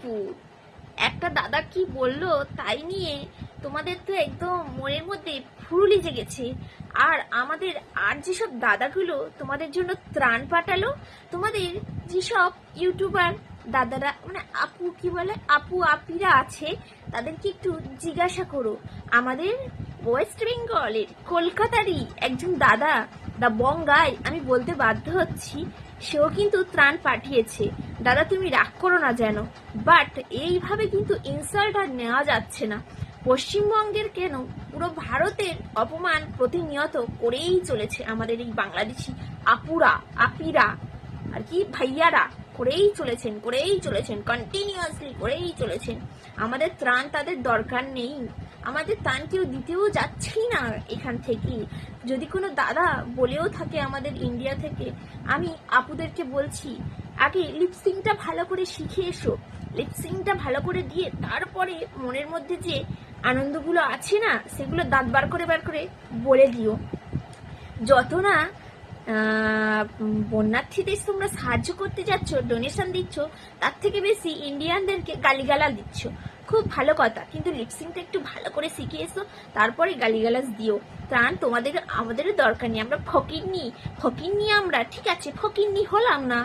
আপু একটা দাদা কি বলল, তাই নিয়ে তোমাদের তো একদম মনের মধ্যে ফুরুলি জেগেছে। আর আমাদের আর যেসব দাদাগুলো তোমাদের জন্য ত্রাণ পাঠালো, তোমাদের যেসব ইউটিউবার দাদারা মানে আপু, কি বলে, আপু, আপিরা আছে, তাদেরকে একটু জিজ্ঞাসা করো। আমাদের ওয়েস্ট বেঙ্গলের কলকাতারই একজন দাদা, দা বঙ্গাই, আমি বলতে বাধ্য হচ্ছি, সেও কিন্তু ত্রাণ পাঠিয়েছে। দাদা, তুমি রাগ করো না যেন। বাট এইভাবে কিন্তু ইনসাল্ট আর নেওয়া যাচ্ছে না। পশ্চিমবঙ্গের কেন পুরো ভারতের অপমান প্রতিনিয়ত করেই চলেছে আমাদের এই বাংলাদেশি আপুরা, আপিরা, আর কি ভাইয়ারা, করেই চলেছেন করেই চলেছেন কন্টিনিউয়াসলি করেই চলেছেন। আমাদের ত্রাণ তাদের দরকার নেই। আমাদের তান কেউ দিতেও যাচ্ছেই না এখান থেকে। যদি কোনো দাদা বলেও থাকে আমাদের ইন্ডিয়া থেকে, আমি আপুদেরকে বলছি, আগে লিপসিংটা ভালো করে শিখে এসো। লিপসিংটা ভালো করে দিয়ে তারপরে মনের মধ্যে যে আনন্দগুলো আছে না, সেগুলো দাঁত বার করে বার করে বলে দিও। যত না বন্যার্থীদের তোমরা সাহায্য করতে যাচ্ছ ডোনেশন দিচ্ছ, তার থেকে বেশি ইন্ডিয়ানদেরকে গালিগালা দিচ্ছ। খুব ভালো কথা, কিন্তু লিপসিংটা একটু ভালো করে শিখে এসো তারপরে গালিগালাজ দিও। ত্রাণ তোমাদের, আমাদেরও দরকার নেই, আমরা ফকির নি ফকির নি আমরা, ঠিক আছে, ফকির নি হলাম না।